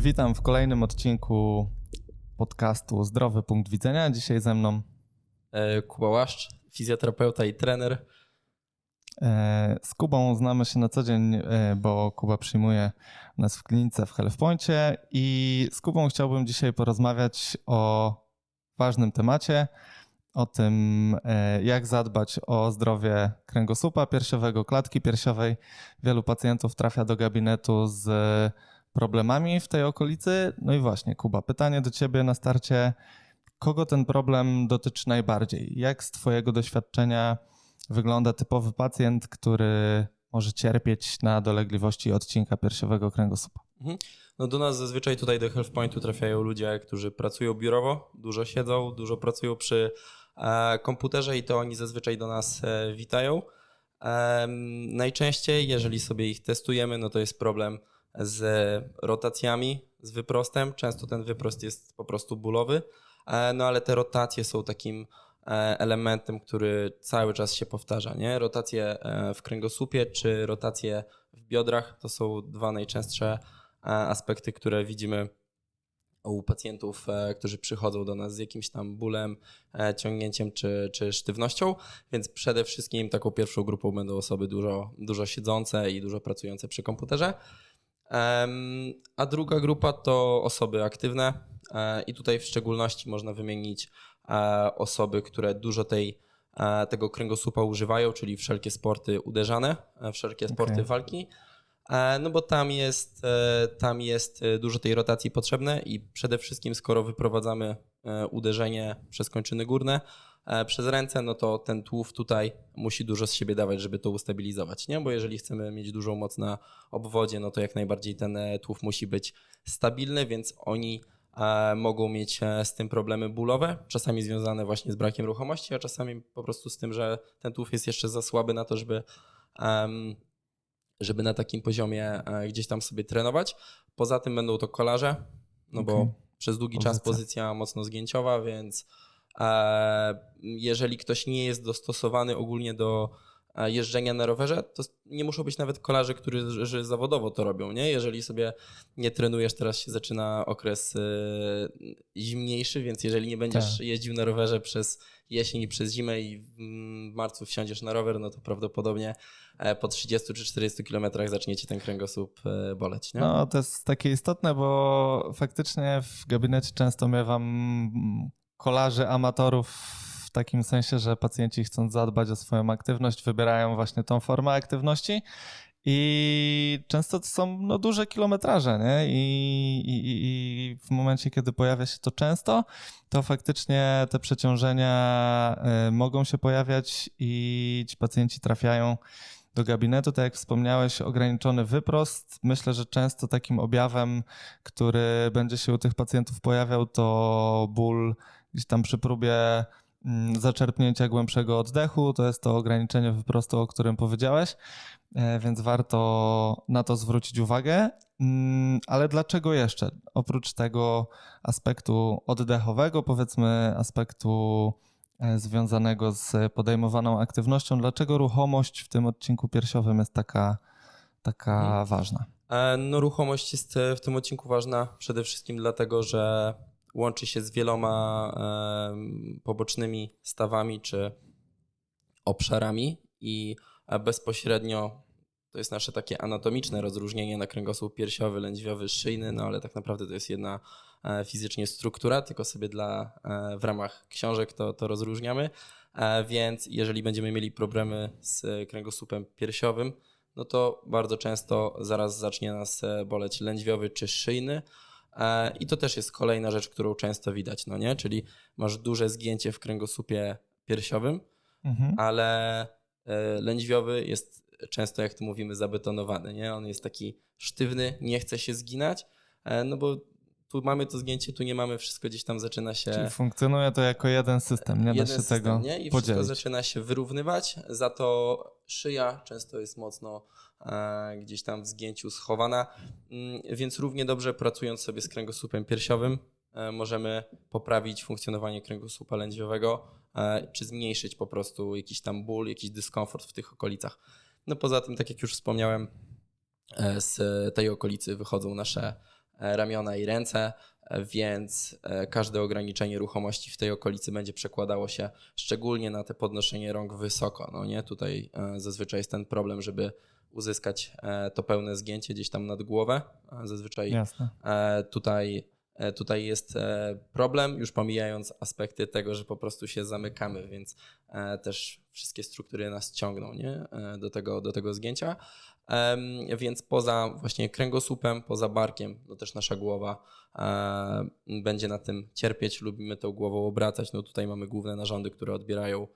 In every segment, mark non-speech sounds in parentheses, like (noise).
Witam w kolejnym odcinku podcastu Zdrowy Punkt Widzenia. Dzisiaj ze mną E, Kuba Łaszcz, fizjoterapeuta i trener. e, z Kubą znamy się na co dzień, e, bo Kuba przyjmuje nas w klinice w Hellpoincie i z Kubą chciałbym dzisiaj porozmawiać o ważnym temacie, o tym jak zadbać o zdrowie kręgosłupa piersiowego, klatki piersiowej. Wielu pacjentów trafia do gabinetu z problemami w tej okolicy. No i właśnie, Kuba, pytanie do ciebie na starcie. Kogo ten problem dotyczy najbardziej? Jak z Twojego doświadczenia wygląda typowy pacjent, który może cierpieć na dolegliwości odcinka piersiowego kręgosłupa? No do nas zazwyczaj tutaj do Health Pointu trafiają ludzie, którzy pracują biurowo, dużo siedzą, dużo pracują przy e, komputerze i to oni zazwyczaj do nas e, witają. Em, najczęściej, jeżeli sobie ich testujemy, no to jest problem z rotacjami, z wyprostem. Często ten wyprost jest po prostu bólowy, e, no ale te rotacje są takim e, elementem, który cały czas się powtarza. Nie? Rotacje e, w kręgosłupie czy rotacje w biodrach to są dwa najczęstsze aspekty, które widzimy u pacjentów, którzy przychodzą do nas z jakimś tam bólem, ciągnięciem czy, czy sztywnością, więc przede wszystkim taką pierwszą grupą będą osoby dużo, dużo siedzące i dużo pracujące przy komputerze. A druga grupa to osoby aktywne e, i tutaj w szczególności można wymienić e, osoby, które dużo tej, e, tego kręgosłupa używają, czyli wszelkie sporty uderzane, wszelkie sporty Okej. walki. No bo tam jest, tam jest dużo tej rotacji potrzebne i przede wszystkim skoro wyprowadzamy uderzenie przez kończyny górne, przez ręce, no to ten tłów tutaj musi dużo z siebie dawać, żeby to ustabilizować, nie? Bo jeżeli chcemy mieć dużą moc na obwodzie, no to jak najbardziej ten e, tłów musi być stabilny, więc oni e, mogą mieć e, z tym problemy bólowe, czasami związane właśnie z brakiem ruchomości, a czasami po prostu z tym, że ten tłów jest jeszcze za słaby na to, żeby żeby na takim poziomie e, gdzieś tam sobie trenować. Poza tym będą to kolarze, no bo Okej. przez długi Pozycja. czas pozycja mocno zgięciowa, więc e, jeżeli ktoś nie jest dostosowany ogólnie do e, jeżdżenia na rowerze, to nie muszą być nawet kolarze, którzy zawodowo to robią, nie? Jeżeli sobie nie trenujesz, teraz się zaczyna okres e, zimniejszy, więc jeżeli nie będziesz Tak. jeździł na rowerze przez jesień i przez zimę i w marcu wsiądziesz na rower, no to prawdopodobnie e, po 30 czy 40 kilometrach zacznie ci ten kręgosłup e, boleć, nie? No, to jest takie istotne, bo faktycznie w gabinecie często miewam kolarzy amatorów w takim sensie, że pacjenci chcąc zadbać o swoją aktywność, wybierają właśnie tą formę aktywności. I często to są no, duże kilometraże, nie? I, i, i- w momencie, kiedy pojawia się to często, to faktycznie te przeciążenia y, mogą się pojawiać i ci pacjenci trafiają do gabinetu. Tak jak wspomniałeś, ograniczony wyprost. Myślę, że często takim objawem, który będzie się u tych pacjentów pojawiał, to ból gdzieś tam przy próbie mm, zaczerpnięcia głębszego oddechu. To jest to ograniczenie wyprostu, o którym powiedziałeś, e, więc warto na to zwrócić uwagę. Mm, Ale dlaczego jeszcze? Oprócz tego aspektu oddechowego, powiedzmy aspektu e, związanego z podejmowaną aktywnością, dlaczego ruchomość w tym odcinku piersiowym jest taka, taka Mhm. ważna? E, No, ruchomość jest w tym odcinku ważna przede wszystkim dlatego, że łączy się z wieloma pobocznymi stawami czy obszarami i e, bezpośrednio to jest nasze takie anatomiczne rozróżnienie na kręgosłup piersiowy, lędźwiowy, szyjny, no ale tak naprawdę to jest jedna e, fizycznie struktura, tylko sobie dla, e, w ramach książek to, to rozróżniamy. Więc jeżeli będziemy mieli problemy z kręgosłupem piersiowym, no to bardzo często zaraz zacznie nas boleć lędźwiowy czy szyjny. E, I to też jest kolejna rzecz, którą często widać, no nie? Czyli masz duże zgięcie w kręgosłupie piersiowym, Mhm. ale e, lędźwiowy jest często, jak to mówimy, zabetonowany, nie? On jest taki sztywny, nie chce się zginać, e, no bo tu mamy to zgięcie, tu nie mamy, wszystko gdzieś tam zaczyna się... Czyli funkcjonuje to jako jeden system, nie da jeden się system, tego nie? I wszystko podzielić. zaczyna się wyrównywać, za to szyja często jest mocno gdzieś tam w zgięciu schowana, Mm, więc równie dobrze pracując sobie z kręgosłupem piersiowym e, możemy poprawić funkcjonowanie kręgosłupa lędźwiowego, e, czy zmniejszyć po prostu jakiś tam ból, jakiś dyskomfort w tych okolicach. No poza tym, tak jak już wspomniałem, e, z tej okolicy wychodzą nasze e, ramiona i ręce, e, więc e, każde ograniczenie ruchomości w tej okolicy będzie przekładało się szczególnie na te podnoszenie rąk wysoko. No nie, tutaj e, zazwyczaj jest ten problem, żeby uzyskać e, to pełne zgięcie gdzieś tam nad głowę. E, Zazwyczaj Jasne. E, Tutaj, tutaj jest problem, już pomijając aspekty tego, że po prostu się zamykamy, więc też wszystkie struktury nas ciągną nie? Do, tego, do tego zgięcia. Więc poza właśnie kręgosłupem, poza barkiem, no też nasza głowa będzie na tym cierpieć. Lubimy tą głową obracać. No tutaj mamy główne narządy, które odbierają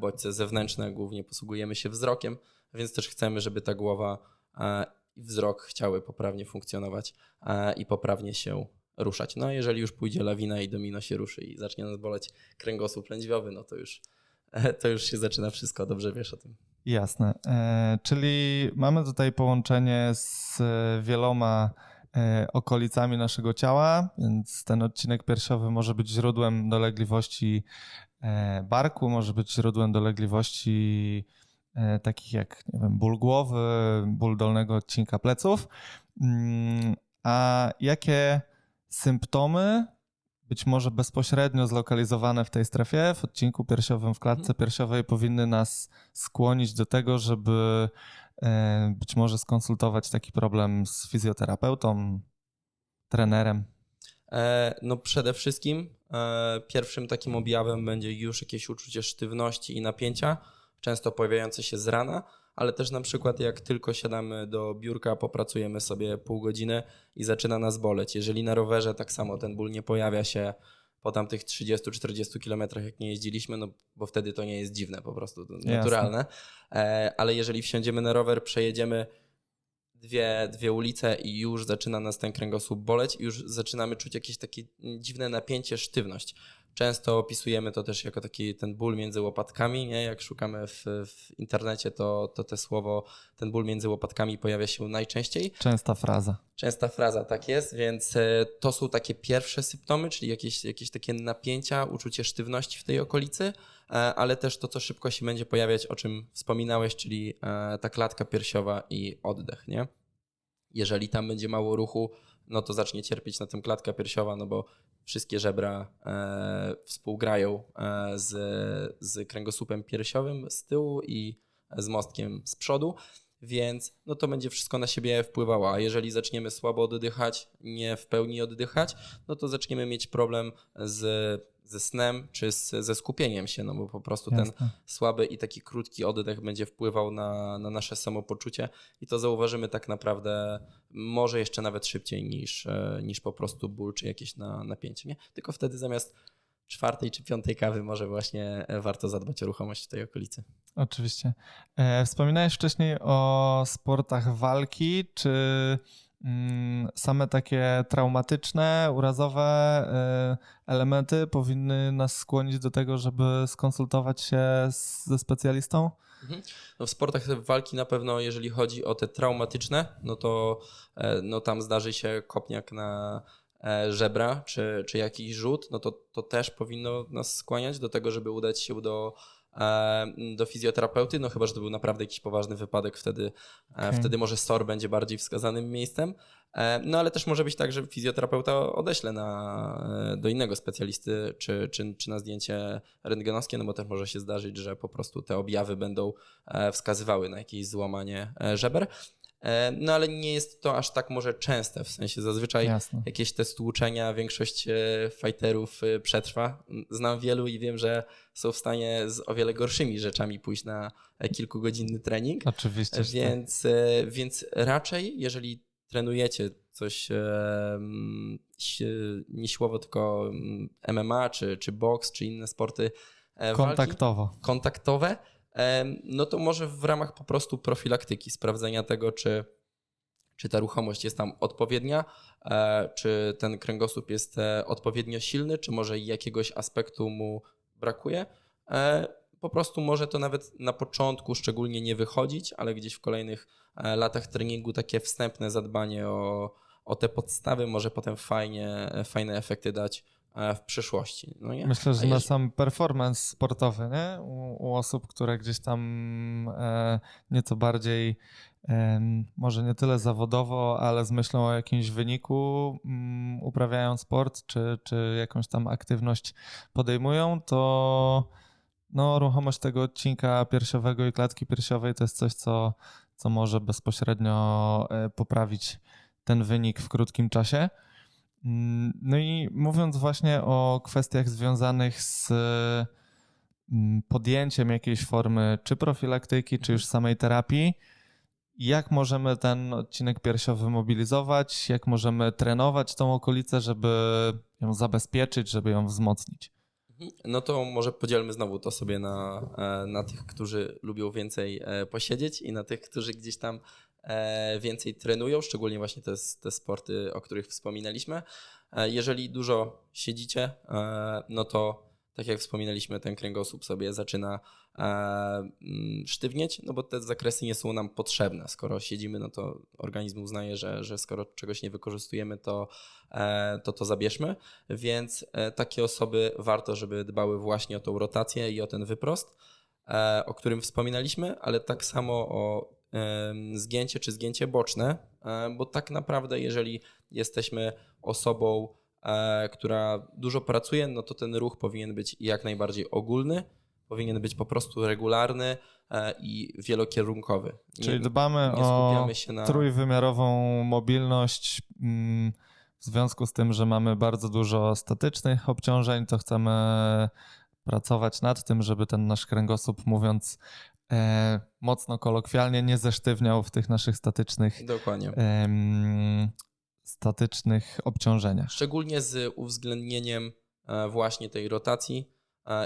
bodźce zewnętrzne, głównie posługujemy się wzrokiem, więc też chcemy, żeby ta głowa e, i wzrok chciały poprawnie funkcjonować e, i poprawnie się ruszać. No a jeżeli już pójdzie lawina i domino się ruszy i zacznie nas boleć kręgosłup lędźwiowy, no to już, e, to już się zaczyna wszystko, dobrze wiesz o tym. Jasne. Czyli mamy tutaj połączenie z wieloma okolicami naszego ciała, więc ten odcinek piersiowy może być źródłem dolegliwości barku, może być źródłem dolegliwości takich jak nie wiem, ból głowy, ból dolnego odcinka pleców. Mm, A jakie symptomy, być może bezpośrednio zlokalizowane w tej strefie, w odcinku piersiowym, w klatce piersiowej, powinny nas skłonić do tego, żeby e, być może skonsultować taki problem z fizjoterapeutą, trenerem? E, No przede wszystkim e, pierwszym takim objawem będzie już jakieś uczucie sztywności i napięcia, często pojawiające się z rana, ale też na przykład jak tylko siadamy do biurka, popracujemy sobie pół godziny i zaczyna nas boleć. Jeżeli na rowerze tak samo ten ból nie pojawia się po tamtych 30-40 kilometrach, jak nie jeździliśmy, no bo wtedy to nie jest dziwne po prostu, to naturalne. E, Ale jeżeli wsiądziemy na rower, przejedziemy dwie, dwie ulice i już zaczyna nas ten kręgosłup boleć i już zaczynamy czuć jakieś takie dziwne napięcie, sztywność. Często opisujemy to też jako taki ten ból między łopatkami, nie? Jak szukamy w, w internecie, to, to te słowo, ten ból między łopatkami pojawia się najczęściej. Częsta fraza. Częsta fraza, tak jest, więc e, to są takie pierwsze symptomy, czyli jakieś, jakieś takie napięcia, uczucie sztywności w tej okolicy, e, ale też to, co szybko się będzie pojawiać, o czym wspominałeś, czyli e, ta klatka piersiowa i oddech, nie? Jeżeli tam będzie mało ruchu, no to zacznie cierpieć na tym klatka piersiowa, no bo wszystkie żebra e, współgrają e, z, z kręgosłupem piersiowym z tyłu i z mostkiem z przodu, więc no to będzie wszystko na siebie wpływało. A jeżeli zaczniemy słabo oddychać, nie w pełni oddychać, no to zaczniemy mieć problem z, ze snem czy z, ze skupieniem się, no bo po prostu ten Jasne. słaby i taki krótki oddech będzie wpływał na, na nasze samopoczucie i to zauważymy tak naprawdę może jeszcze nawet szybciej niż, e, niż po prostu ból czy jakieś na, napięcie. Nie? Tylko wtedy zamiast czwartej czy piątej kawy może właśnie e, warto zadbać o ruchomość w tej okolicy. Oczywiście. E, wspominałeś wcześniej o sportach walki. Czy same takie traumatyczne, urazowe e, elementy powinny nas skłonić do tego, żeby skonsultować się ze specjalistą? No w sportach walki na pewno, jeżeli chodzi o te traumatyczne, no to e, no tam zdarzy się kopniak na e, żebra czy, czy jakiś rzut, no to, to też powinno nas skłaniać do tego, żeby udać się do, do fizjoterapeuty, no chyba, że to był naprawdę jakiś poważny wypadek, wtedy, e, Okej. wtedy może SOR będzie bardziej wskazanym miejscem. E, No ale też może być tak, że fizjoterapeuta odeśle na, e, do innego specjalisty, czy, czy, czy na zdjęcie rentgenowskie, no bo też może się zdarzyć, że po prostu te objawy będą e, wskazywały na jakieś złamanie e, żeber. E, No ale nie jest to aż tak może częste, w sensie zazwyczaj Jasne. jakieś te stłuczenia większość e, fighterów e, przetrwa. Znam wielu i wiem, że są w stanie z o wiele gorszymi rzeczami pójść na kilkugodzinny trening. Oczywiście. że tak. Więc, więc raczej, jeżeli trenujecie coś nie siłowo, tylko mm, MMA, czy, czy boks, czy inne sporty e, walki Kontaktowo. kontaktowe, no to może w ramach po prostu profilaktyki, sprawdzenia tego, czy, czy ta ruchomość jest tam odpowiednia, e, czy ten kręgosłup jest e, odpowiednio silny, czy może jakiegoś aspektu mu brakuje. E, Po prostu może to nawet na początku szczególnie nie wychodzić, ale gdzieś w kolejnych latach treningu takie wstępne zadbanie o, o te podstawy może potem fajnie, fajne efekty dać w przyszłości. No? Myślę, że na sam performance sportowy, nie? U, u osób, które gdzieś tam e, nieco bardziej em, może nie tyle zawodowo, ale z myślą o jakimś wyniku mm, uprawiają sport, czy, czy jakąś tam aktywność podejmują, to no, ruchomość tego odcinka piersiowego i klatki piersiowej to jest coś, co, co może bezpośrednio e, poprawić ten wynik w krótkim czasie. Mm, No i mówiąc właśnie o kwestiach związanych z mm, podjęciem jakiejś formy czy profilaktyki, czy już samej terapii, jak możemy ten odcinek piersiowy mobilizować, jak możemy trenować tą okolicę, żeby ją zabezpieczyć, żeby ją wzmocnić. Mhm. No to może podzielmy znowu to sobie na, e, na tych, którzy lubią więcej e, posiedzieć i na tych, którzy gdzieś tam więcej trenują, szczególnie właśnie te, te sporty, o których wspominaliśmy. E, Jeżeli dużo siedzicie, e, no to tak jak wspominaliśmy, ten kręgosłup sobie zaczyna e, mm, sztywnieć, no bo te zakresy nie są nam potrzebne. Skoro siedzimy, no to organizm uznaje, że, że skoro czegoś nie wykorzystujemy, to e, to, to zabierzmy. Więc e, takie osoby warto, żeby dbały właśnie o tą rotację i o ten wyprost, e, o którym wspominaliśmy, ale tak samo o zgięcie czy zgięcie boczne, bo tak naprawdę, jeżeli jesteśmy osobą, e, która dużo pracuje, no to ten ruch powinien być jak najbardziej ogólny, powinien być po prostu regularny e, i wielokierunkowy. Nie- Czyli dbamy o na. trójwymiarową mobilność. mm, W związku z tym, że mamy bardzo dużo statycznych obciążeń, to chcemy pracować nad tym, żeby ten nasz kręgosłup, mówiąc e, mocno kolokwialnie, nie zesztywniał w tych naszych statycznych, Dokładnie. em, statycznych obciążeniach. Szczególnie z uwzględnieniem e, właśnie tej rotacji e,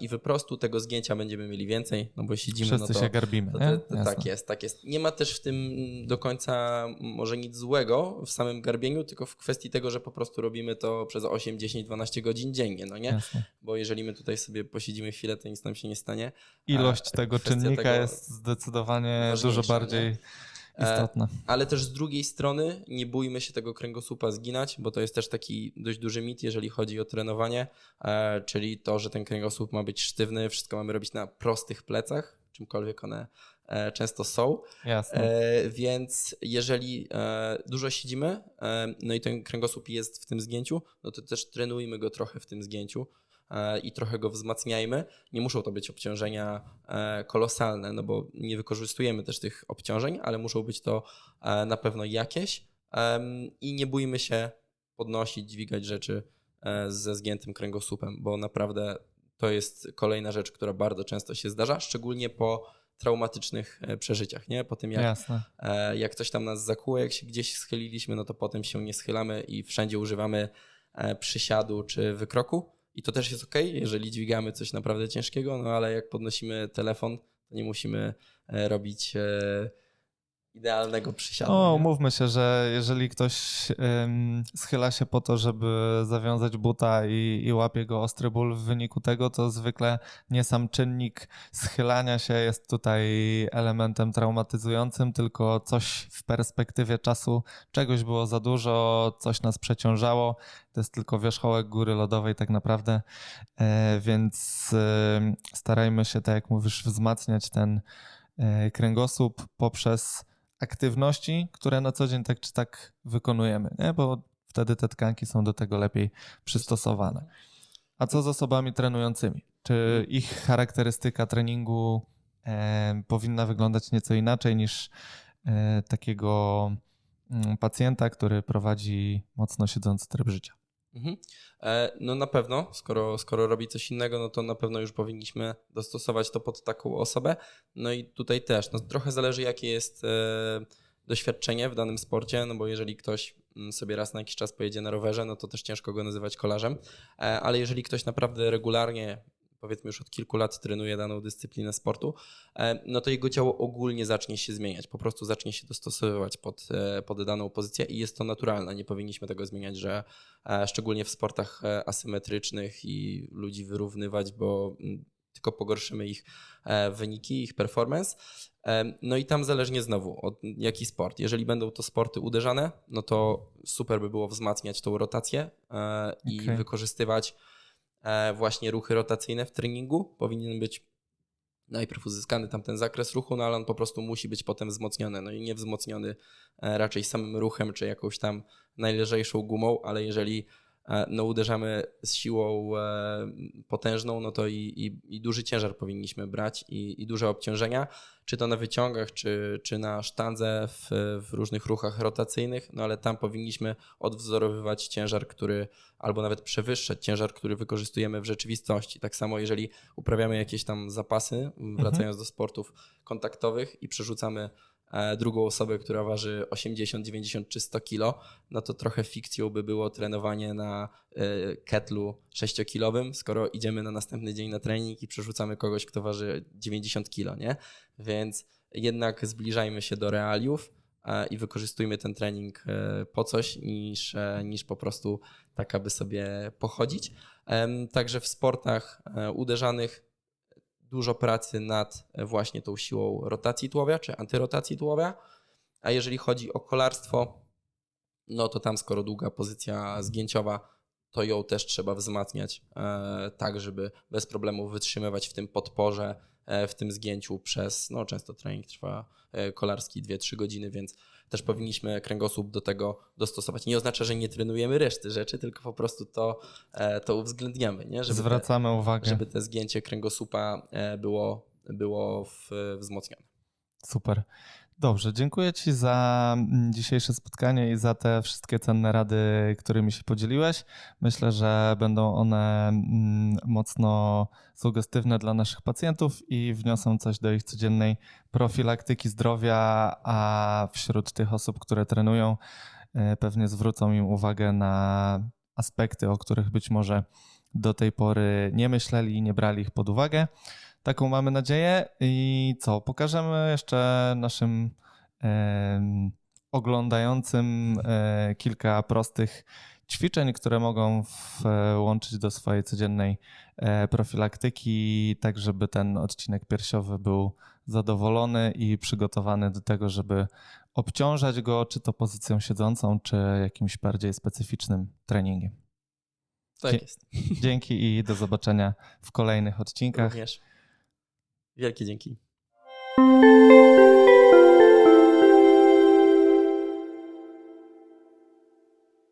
i wyprostu tego zgięcia będziemy mieli więcej, no bo siedzimy, Wszyscy no to się garbimy. To, nie? to, to, tak jest, tak jest. Nie ma też w tym do końca może nic złego w samym garbieniu, tylko w kwestii tego, że po prostu robimy to przez 8, 10, 12 godzin dziennie, no nie? Jasne. Bo jeżeli my tutaj sobie posiedzimy chwilę, to nic nam się nie stanie. Ilość A tego czynnika tego jest zdecydowanie dużo nie? bardziej E, istotna. Ale też z drugiej strony nie bójmy się tego kręgosłupa zginać, bo to jest też taki dość duży mit, jeżeli chodzi o trenowanie, e, czyli to, że ten kręgosłup ma być sztywny, wszystko mamy robić na prostych plecach, czymkolwiek one e, często są. Jasne. E, więc jeżeli e, dużo siedzimy, e, no i ten kręgosłup jest w tym zgięciu, no to też trenujmy go trochę w tym zgięciu e, i trochę go wzmacniajmy. Nie muszą to być obciążenia e, kolosalne, no bo nie wykorzystujemy też tych obciążeń, ale muszą być to e, na pewno jakieś i nie bójmy się podnosić, dźwigać rzeczy e, ze zgiętym kręgosłupem, bo naprawdę to jest kolejna rzecz, która bardzo często się zdarza, szczególnie po traumatycznych e, przeżyciach, nie? Po tym jak Jasne. E, Jak coś tam nas zakuło, jak się gdzieś schyliliśmy, no to potem się nie schylamy i wszędzie używamy e, przysiadu czy wykroku. I to też jest ok, jeżeli dźwigamy coś naprawdę ciężkiego, no ale jak podnosimy telefon, to nie musimy e, robić e, idealnego przysiadu. O, nie? umówmy się, że jeżeli ktoś ym, schyla się po to, żeby zawiązać buta i, i łapie go ostry ból w wyniku tego, to zwykle nie sam czynnik schylania się jest tutaj elementem traumatyzującym, tylko coś w perspektywie czasu, czegoś było za dużo, coś nas przeciążało. To jest tylko wierzchołek góry lodowej tak naprawdę, e, więc starajmy się, tak jak mówisz, wzmacniać ten e, kręgosłup poprzez aktywności, które na co dzień tak czy tak wykonujemy, nie? bo wtedy te tkanki są do tego lepiej przystosowane. A co z osobami trenującymi? Czy ich charakterystyka treningu e, powinna wyglądać nieco inaczej niż e, takiego mm, pacjenta, który prowadzi mocno siedzący tryb życia? Mhm. E, No na pewno, skoro, skoro robi coś innego, no to na pewno już powinniśmy dostosować to pod taką osobę. No i tutaj też, no trochę zależy jakie jest e, doświadczenie w danym sporcie, no bo jeżeli ktoś mm, sobie raz na jakiś czas pojedzie na rowerze, no to też ciężko go nazywać kolarzem, E, ale jeżeli ktoś naprawdę regularnie powiedzmy już od kilku lat trenuje daną dyscyplinę sportu, e, no to jego ciało ogólnie zacznie się zmieniać, po prostu zacznie się dostosowywać pod, e, pod daną pozycję i jest to naturalne, nie powinniśmy tego zmieniać, że e, szczególnie w sportach asymetrycznych i ludzi wyrównywać, bo mm, tylko pogorszymy ich wyniki, ich performance. No i tam zależnie znowu od jaki sport. Jeżeli będą to sporty uderzane, no to super by było wzmacniać tą rotację i Okej. wykorzystywać właśnie ruchy rotacyjne w treningu. Powinien być najpierw uzyskany tam ten zakres ruchu, no ale on po prostu musi być potem wzmocniony. No i nie wzmocniony e, raczej samym ruchem czy jakąś tam najlżejszą gumą, ale jeżeli e, no, uderzamy z siłą e, potężną, no to i, i, i duży ciężar powinniśmy brać i, i duże obciążenia, czy to na wyciągach, czy, czy na sztandze w, w różnych ruchach rotacyjnych, no ale tam powinniśmy odwzorowywać ciężar, który albo nawet przewyższać ciężar, który wykorzystujemy w rzeczywistości. Tak samo jeżeli uprawiamy jakieś tam zapasy, wracając do sportów kontaktowych i przerzucamy drugą osobę, która waży 80, 90 czy 100 kilo, no to trochę fikcją by było trenowanie na e, ketlu 6-kilowym, skoro idziemy na następny dzień na trening i przerzucamy kogoś, kto waży 90 kilo, nie? Więc jednak zbliżajmy się do realiów e, i wykorzystujmy ten trening e, po coś, niż, e, niż po prostu tak, aby sobie pochodzić. Także w sportach e, uderzanych dużo pracy nad e, właśnie tą siłą rotacji tułowia czy antyrotacji tułowia. A jeżeli chodzi o kolarstwo, no to tam skoro długa pozycja zgięciowa, to ją też trzeba wzmacniać e, tak, żeby bez problemu wytrzymywać w tym podporze, e, w tym zgięciu przez, no często trening trwa kolarski 2-3 godziny, więc też powinniśmy kręgosłup do tego dostosować. Nie oznacza, że nie trenujemy reszty rzeczy, tylko po prostu to, e, to uwzględniamy, nie? Żeby te- Zwracamy uwagę. żeby te zgięcie kręgosłupa e, było, było w, wzmocnione. Super. Dobrze, dziękuję Ci za mm, dzisiejsze spotkanie i za te wszystkie cenne rady, którymi się podzieliłeś. Myślę, że będą one mm, mocno sugestywne dla naszych pacjentów i wniosą coś do ich codziennej profilaktyki zdrowia, a wśród tych osób, które trenują, e, pewnie zwrócą im uwagę na aspekty, o których być może do tej pory nie myśleli i nie brali ich pod uwagę. Taką mamy nadzieję. I co? Pokażemy jeszcze naszym em, oglądającym e, kilka prostych ćwiczeń, które mogą włączyć do swojej codziennej e, profilaktyki, tak żeby ten odcinek piersiowy był zadowolony i przygotowany do tego, żeby obciążać go czy to pozycją siedzącą, czy jakimś bardziej specyficznym treningiem. Tak jest. (laughs) Dzięki i do zobaczenia w kolejnych odcinkach. Również. Wielkie dzięki.